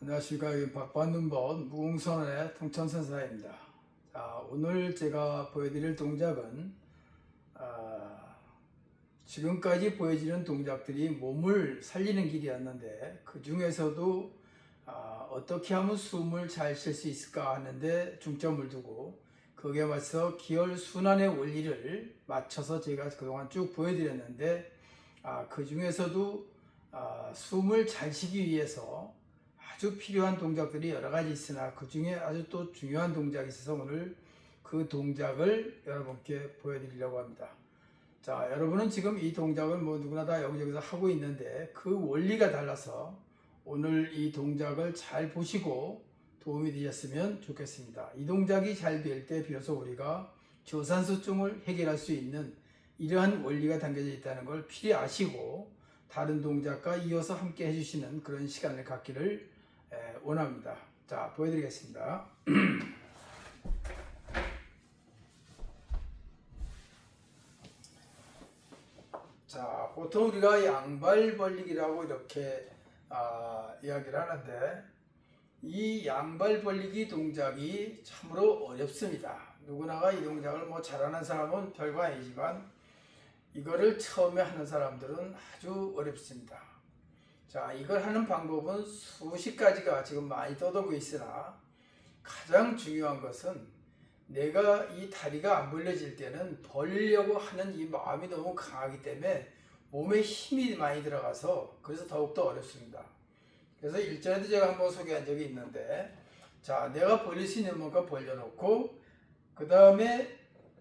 안녕하십니까. 여기 박반눈번 무궁선언의 통천선사입니다. 자, 오늘 제가 보여드릴 동작은 아, 지금까지 보여지는 동작들이 몸을 살리는 길이었는데 그 중에서도 아, 어떻게 하면 숨을 잘 쉴 수 있을까 하는데 중점을 두고 거기에 맞서 기혈 순환의 원리를 맞춰서 제가 그동안 쭉 보여드렸는데 아, 그 중에서도 아, 숨을 잘 쉬기 위해서 아주 필요한 동작들이 여러 가지 있으나 그 중에 아주 또 중요한 동작이 있어서 오늘 그 동작을 여러분께 보여드리려고 합니다. 자, 여러분은 지금 이 동작을 뭐 누구나 다 여기저기서 하고 있는데 그 원리가 달라서 오늘 이 동작을 잘 보시고 도움이 되셨으면 좋겠습니다. 이 동작이 잘 될 때 비로소 우리가 저산소증을 해결할 수 있는 이러한 원리가 담겨져 있다는 걸 필히 아시고 다른 동작과 이어서 함께 해주시는 그런 시간을 갖기를 에, 원합니다. 자, 보여드리겠습니다. 자, 보통 우리가 양발 벌리기라고 이렇게 아, 이야기를 하는데 이 양발 벌리기 동작이 참으로 어렵습니다. 누구나가 이 동작을 뭐 잘하는 사람은 별거 아니지만 이거를 처음에 하는 사람들은 아주 어렵습니다. 자, 이걸 하는 방법은 수십 가지가 지금 많이 떠돌고 있으나 가장 중요한 것은 내가 이 다리가 안 벌려질 때는 벌리려고 하는 이 마음이 너무 강하기 때문에 몸에 힘이 많이 들어가서 그래서 더욱더 어렵습니다. 그래서 일전에도 제가 한번 소개한 적이 있는데 자, 내가 벌릴 수 있는 만큼 벌려놓고 그 다음에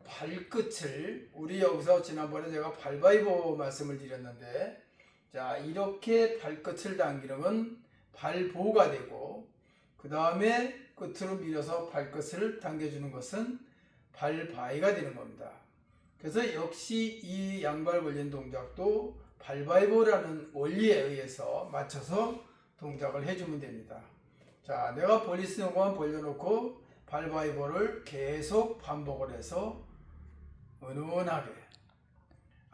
발끝을 우리 여기서 지난번에 제가 발바이보 말씀을 드렸는데 자 이렇게 발끝을 당기면 발보가 되고 그 다음에 끝으로 밀어서 발끝을 당겨주는 것은 발바위가 되는 겁니다. 그래서 역시 이 양발 벌린 동작도 발바이보라는 원리에 의해서 맞춰서 동작을 해주면 됩니다. 자 내가 있는 것만 벌려놓고 발바이보를 계속 반복을 해서 은은하게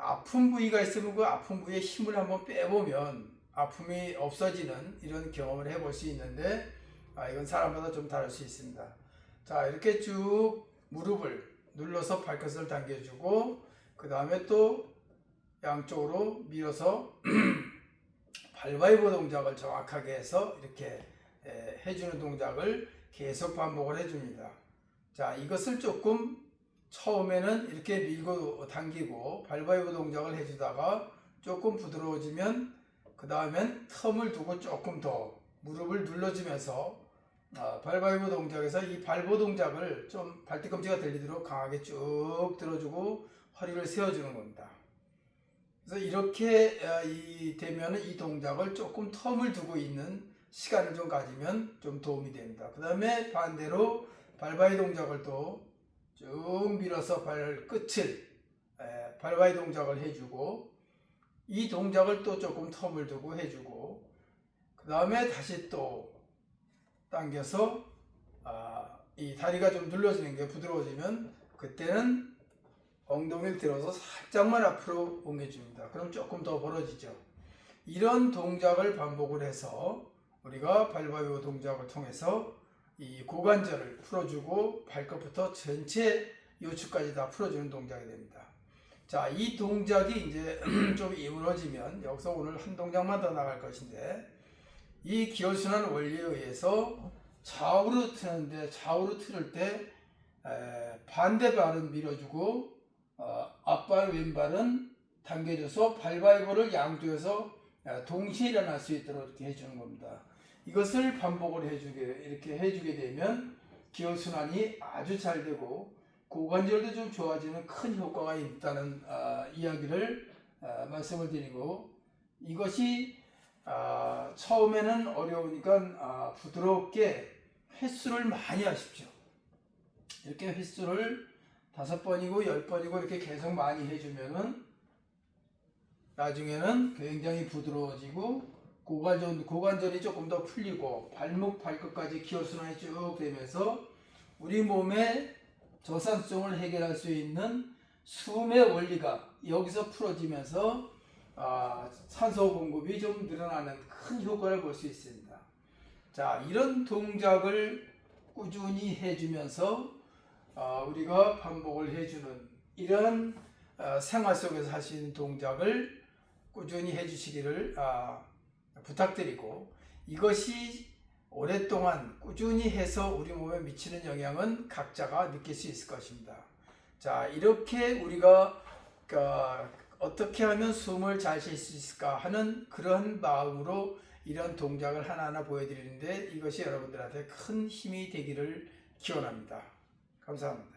아픈 부위가 있으면 그 아픈 부위에 힘을 한번 빼보면 아픔이 없어지는 이런 경험을 해볼 수 있는데 아, 이건 사람마다 좀 다를 수 있습니다. 자 이렇게 쭉 무릎을 눌러서 발끝을 당겨주고 그 다음에 또 양쪽으로 밀어서 발바이보 동작을 정확하게 해서 이렇게 에, 해주는 동작을 계속 반복을 해줍니다. 자 이것을 조금 처음에는 이렇게 밀고 당기고 발바이브 동작을 해주다가 조금 부드러워지면 그 다음엔 텀을 두고 조금 더 무릎을 눌러주면서 어, 발바이브 동작에서 이 발보 동작을 좀 발뒤꿈치가 들리도록 강하게 쭉 들어주고 허리를 세워주는 겁니다. 그래서 이렇게 어, 이 되면은 이 동작을 조금 텀을 두고 있는 시간을 좀 가지면 좀 도움이 됩니다. 그 다음에 반대로 발바이 동작을 또 쭉 밀어서 발 끝을 에, 발바이 동작을 해주고 이 동작을 또 조금 텀을 두고 해주고 그 다음에 다시 또 당겨서 아, 이 다리가 좀 눌러지는 게 부드러워지면 그때는 엉덩이를 들어서 살짝만 앞으로 옮겨줍니다. 그럼 조금 더 벌어지죠. 이런 동작을 반복을 해서 우리가 발바이오 동작을 통해서 이 고관절을 풀어주고 발끝부터 전체 요추까지 다 풀어주는 동작이 됩니다. 자, 이 동작이 이제 좀 이루어지면 여기서 오늘 한 동작만 더 나갈 것인데 이 기혈순환 원리에 의해서 좌우로 트는데 좌우로 틀을 때 에, 반대 발은 밀어주고 어, 앞발 왼발은 당겨줘서 발바이보를 양쪽에서 에, 동시에 일어날 수 있도록 이렇게 해주는 겁니다. 이것을 반복을 해주게 이렇게 해주게 되면 기혈 순환이 아주 잘 되고 고관절도 좀 좋아지는 큰 효과가 있다는 어, 이야기를 어, 말씀을 드리고 이것이 어, 처음에는 어려우니까 부드럽게 횟수를 많이 하십시오. 이렇게 횟수를 다섯 번이고 열 번이고 이렇게 계속 많이 해주면은 나중에는 굉장히 부드러워지고 고관절, 고관절이 조금 더 풀리고 발목, 발끝까지 기혈순환이 쭉 되면서 우리 몸의 저산성을 해결할 수 있는 숨의 원리가 여기서 풀어지면서 아, 산소 공급이 좀 늘어나는 큰 효과를 볼 수 있습니다. 자, 이런 동작을 꾸준히 해주면서 어, 우리가 반복을 해주는 이런 어, 생활 속에서 하시는 동작을 꾸준히 해주시기를 아, 부탁드리고 이것이 오랫동안 꾸준히 해서 우리 몸에 미치는 영향은 각자가 느낄 수 있을 것입니다. 자, 이렇게 우리가 그, 어떻게 하면 숨을 잘 쉴 수 있을까 하는 그런 마음으로 이런 동작을 하나하나 보여드리는데 이것이 여러분들한테 큰 힘이 되기를 기원합니다. 감사합니다.